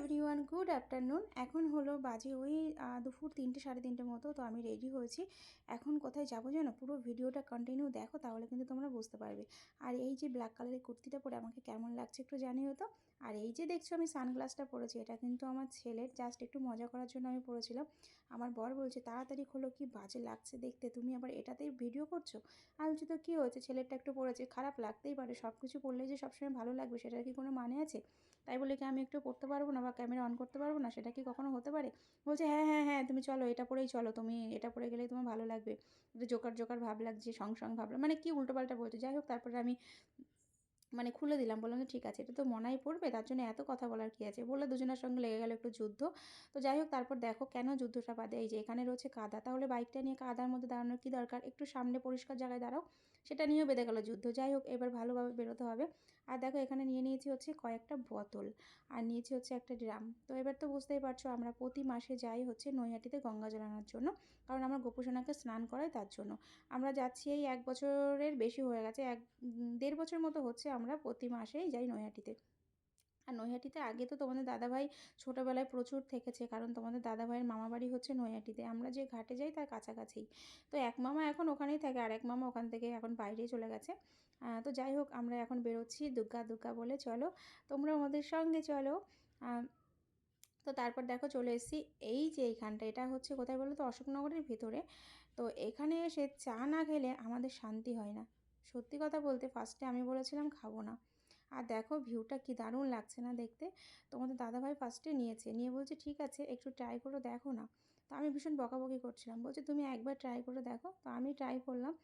Everyone good afternoon এখন হলো বাজে ওই দুপুর তিনটে, সাড়ে তিনটে মতো, তো আমি রেডি হয়েছি। এখন কোথায় যাব জানো? পুরো ভিডিওটা কন্টিনিউ দেখো, তাহলে কিন্তু তোমরা বুঝতে পারবে। আর এই যে ব্ল্যাক কালারের কুর্তিটা পরে আমাকে কেমন লাগছে একটু জানিও তো। আর এই যে দেখছ আমি সানগ্লাসটা পরেছি, এটা কিন্তু আমার ছেলের। জাস্ট একটু মজা করার জন্য আমি পরেছিলাম। আমার বর বলছে, তাড়াতাড়ি হলো কি বাজে লাগছে দেখতে। তুমি আবার এটাতেই ভিডিও করছ? আমি বলছি, তো কী হয়েছে? ছেলেরটা একটু পড়েছে খারাপ লাগতেই পারে। সব কিছু পড়লে যে সবসময় ভালো লাগবে সেটার কি কোনো মানে আছে? তাই বলে কি, আমি একটু পড়তে পারব না বা ক্যামেরা অন করতে পারব না, সেটা কি কখনো হতে পারে? বলছে হ্যাঁ হ্যাঁ হ্যাঁ তুমি চলো, এটা পরেই চলো। তুমি এটা পরে গেলেই তোমার ভালো লাগবে। জোকার জোকার ভাব লাগছে, সং সং ভাব মানে কি উল্টোপাল্টা বলছে? যাই হোক, তারপরে আমি মানে খুলে দিলাম, বললাম যে ঠিক আছে, এটা তো মনাই পড়বে, তার জন্য এত কথা বলার কি আছে? বলে দুজনের সঙ্গে লেগে গেল একটু যুদ্ধ। তো যাই হোক, তারপর দেখো কেন যুদ্ধটা বাদে, এই যে এখানে রয়েছে কাদা। তাহলে বাইকটা নিয়ে কাদার মধ্যে দাঁড়ানোর কি দরকার? একটু সামনে পরিষ্কার জায়গায় দাঁড়াও, সেটা নিয়েও বেঁধে গেল যুদ্ধ। যাই হোক, এবার ভালোভাবে বেরোতে হবে। আর দেখো এখানে নিয়ে নিয়েছি হচ্ছে কয়েকটা বোতল। আর নিয়েছি হচ্ছে একটা ড্রাম। তো এবার তো বুঝতেই পারছ আমরা প্রতি মাসে যাই হচ্ছে নৈহাটিতে গঙ্গা জল আনার জন্য। কারণ আমরা গোপুসোনাকে স্নান করাই তার জন্য। আমরা যাচ্ছি এই এক বছরের বেশি হয়ে গেছে, এক, দেড় বছর মতো হচ্ছে আমরা প্রতি মাসেই যাই নৈহাটিতে। আর নৈহাটিতে আগে তো তোমাদের দাদাভাই ছোটোবেলায় প্রচুর থেকেছে, কারণ তোমাদের দাদাভাইয়ের মামা বাড়ি হচ্ছে নৈহাটিতে। আমরা যে ঘাটে যাই তার কাছাকাছি তো এক মামা এখন ওখানেই থাকে আর এক মামা ওখান থেকে এখন বাইরে চলে গেছে। তো যাই হোক, আমরা এখন বেরোচ্ছি দুর্গা দুর্গা বলে, চলো তোমরা আমাদের সঙ্গে চলো। তো তারপর দেখো চলে এসেছি। এই যে এইখানটা, এটা হচ্ছে কোথায় বলো তো? অশোকনগরের ভিতরে। তো এখানে এসে চা না খেলে আমাদের শান্তি হয় না। সত্যি কথা বলতে ফার্স্টে আমি বলেছিলাম খাব না। আর দেখো ভিউটা কি দারুণ লাগছে না দেখতে। তোমাদের দাদাভাই ফার্স্টে নিয়েছে। নিয়ে বলছে, ঠিক আছে, একটু ট্রাই করে, দেখো না। তো আমি ভীষণ বকাবকি করছিলাম। বলছে, তুমি একবার ট্রাই করে দেখো। তো আমি ট্রাই করলাম।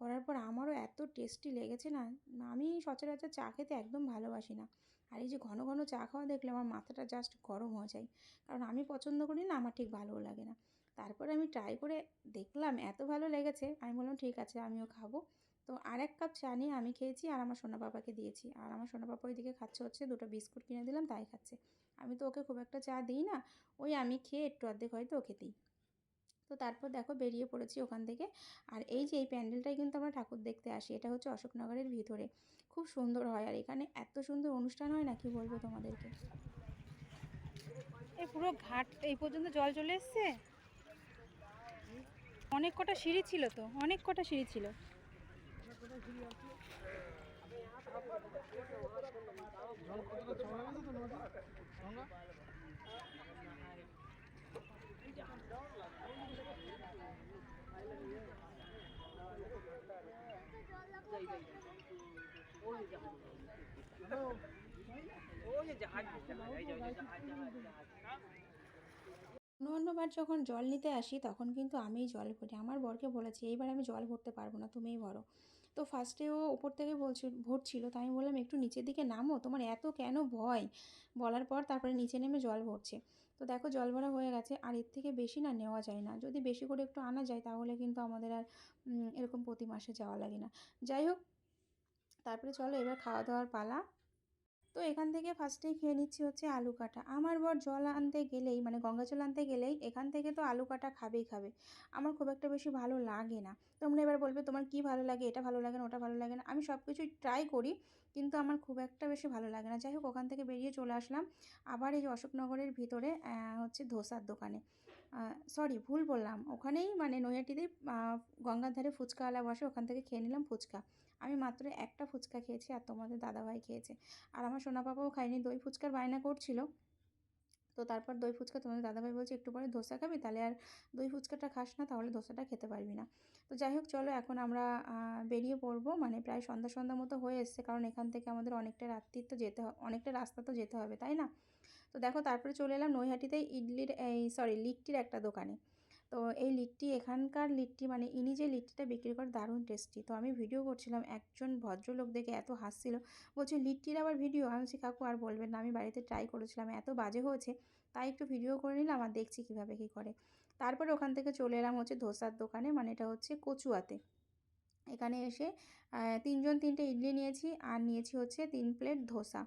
করার পর আমারও এত টেস্টি লেগেছে না আমি সচরাচর চা খেতে একদম ভালোবাসি না। আর এই যে ঘন ঘন চা খাওয়া দেখলে আমার মাথাটা জাস্ট গরম হয়ে যায়। কারণ আমি পছন্দ করি না, আমার ঠিক ভালোও লাগে না। তারপরে আমি ট্রাই করে দেখলাম, এত ভালো লেগেছে। আমি বললাম, ঠিক আছে, আমিও খাব। তো আর এক কাপ চা নিয়ে আমি খেয়েছি আর আমার সোনা বাবাকে দিয়েছি। আর আমার সোনা বাবা ওইদিকে খাচ্ছে হচ্ছে দুটো বিস্কুট কিনে দিলাম, তাই খাচ্ছে। আমি তো ওকে খুব একটা চা দিই না, ওই আমি খেয়ে একটু অর্ধেক হয়তো ওকে দিই। তো তারপর দেখো বেরিয়ে পড়েছি ওখান থেকে। আর এই যে এই প্যান্ডেলটাই কিন্তু আমরা ঠাকুর দেখতে আসি, এটা হচ্ছে অশোকনগরের ভিতরে। খুব সুন্দর হয় আর এখানে এত সুন্দর অনুষ্ঠান হয় না, কি বলব তোমাদেরকে? এই পুরো ঘাট, এই পর্যন্ত জল চলে এসছে? অনেক কটা সিঁড়ি ছিল তো, অনেক কটা সিঁড়ি ছিল। অন্যবার যখন জল নিতে আসি, তখন কিন্তু আমিই জল ভরি। আমার বরকে বলেছি, এইবার আমি জল ভরতে পারব না, তুমিই ভরো। তো ফার্স্টে ও ওপর থেকে বলছিল ভরছিল তাই আমি বললাম, একটু নিচের দিকে নামো, তোমার এত কেন ভয়? বলার পর তারপরে নিচে নেমে জল ভরছে। তো দেখো জল ভরা হয়ে গেছে, আর এর থেকে বেশি না নেওয়া যায় না। যদি বেশি করে একটু আনা যায়, তাহলে কিন্তু আমাদের আর এরকম প্রতি মাসে যাওয়া লাগে না। যাই হোক, তারপরে চলো এবার খাওয়া দাওয়ার পালা। তো এখান থেকে ফার্স্টেই খেয়ে নিচ্ছি হচ্ছে আলু কাটা। আমার বর জল আনতে গেলেই মানে গঙ্গা জল আনতে গেলেই এখান থেকে তো আলু কাটা খাবেই খাবে। আমার খুব একটা বেশি ভালো লাগে না। তোমরা এবার বলবে, তোমার কি ভালো লাগে? এটা ভালো লাগে না, ওটা ভালো লাগে না? আমি সব কিছুই ট্রাই করি, কিন্তু আমার খুব একটা বেশি ভালো লাগে না। যাই হোক, ওখান থেকে বেরিয়ে চলে আসলাম। আবার এই অশোকনগরের ভিতরে হচ্ছে ধোসার দোকানে। সরি ভুল বললাম। ওখানেই মানে নৈহাটিতেই গঙ্গার ধারে ফুচকাওয়ালা বসে, ওখান থেকে খেয়ে নিলাম ফুচকা। আমি মাত্র একটা ফুচকা খেয়েছি আর তোমাদের দাদাভাই খেয়েছে। আর আমার সোনা পাপাও খায়নি দই ফুচকার বায়না করছিল। তো তারপর দই ফুচকা তোমাদের দাদাভাই বলছে, একটু পরে ধোসা খাবি, তাহলে আর দই ফুচকাটা খাস না, তাহলে ধোসাটা খেতে পারবি না। তো যাই হোক, চলো এখন আমরা বেরিয়ে পড়ব। মানে প্রায় সন্ধ্যা সন্ধ্যা মতো হয়ে এসছে, কারণ এখান থেকে আমাদের অনেকটা রাত্রির তো যেতে অনেকটা রাস্তা তো যেতে হবে, তাই না? তো দেখো, তারপরে চলে এলাম নৈহাটিতে ইডলির, এই সরি লিট্টির একটা দোকানে। তো এই লিট্টি, এখানকার লিট্টি মানে ইনি যে লিট্টিটা বিক্রি করে দারুণ টেস্টি। তো আমি ভিডিও করছিলাম, একজন ভদ্রলোক দেখে এত হাসছিল। বলছে, লিট্টির আবার ভিডিও? আমি বলছি, কাকু, আর বলবেন না, আমি বাড়িতে ট্রাই করেছিলাম, এত বাজে হয়েছে, তাই একটু ভিডিও করে নিলাম আর দেখছি কীভাবে কী করে। তারপরে ওখান থেকে চলে এলাম হচ্ছে ধোসার দোকানে মানে এটা হচ্ছে কচুয়াতে। এখানে এসে তিনজন তিনটে ইডলি নিয়েছি, আর নিয়েছি হচ্ছে তিন প্লেট ধোসা।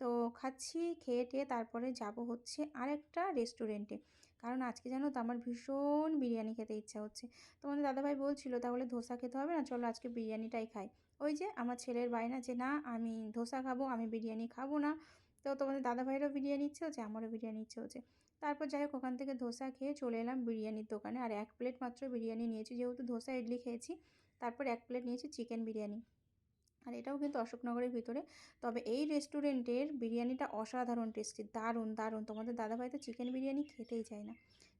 তো খাচ্ছি, খেয়ে টেয়ে তারপরে যাব হচ্ছে আরেকটা রেস্টুরেন্টে কারণ আজকে জানো তো আমার ভীষণ বিরিয়ানি খেতে ইচ্ছা হচ্ছে। তোমাদের দাদাভাই বলছিল, তাহলে ধোসা খেতে হবে না? চলো আজকে বিরিয়ানিটাই খাই। ওই যে আমার ছেলের বায়না যে, না, আমি ধোসা খাব, আমি বিরিয়ানি খাব না। তো তোমাদের দাদাভাইয়েরও বিরিয়ানি ইচ্ছে হচ্ছে, আমারও বিরিয়ানি ইচ্ছে হচ্ছে। তারপর যাই হোক, ওখান থেকে ধোসা খেয়ে চলে এলাম বিরিয়ানির দোকানে। আর এক প্লেট মাত্র বিরিয়ানি নিয়েছি, যেহেতু ধোসা ইডলি খেয়েছি, তারপর এক প্লেট নিয়েছি চিকেন বিরিয়ানি। আর এটাও কিন্তু অশোকনগরের ভিতরে। তবে এই রেস্টুরেন্টের বিরিয়ানিটা অসাধারণ টেস্টি দারুণ দারুণ। তোমাদের দাদাভাই তো চিকেন বিরিয়ানি খেতেই চায় না।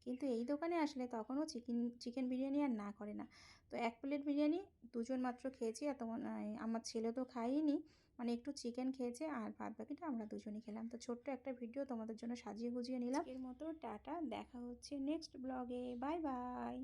কিন্তু এই দোকানে আসলে তখনও চিকেন চিকেন বিরিয়ানি আর না করে না। তো এক প্লেট বিরিয়ানি দুজন মাত্র খেয়েছি আর তোমার আমার ছেলে তো খাইনি মানে একটু চিকেন খেয়েছে আর বাদ বাকিটা আমরা দুজনই খেলাম। তো ছোট্ট একটা ভিডিও তোমাদের জন্য সাজিয়ে গুজিয়ে নিলাম। এর মতো টাটা, দেখা হচ্ছে নেক্সট ব্লগে বাই বাই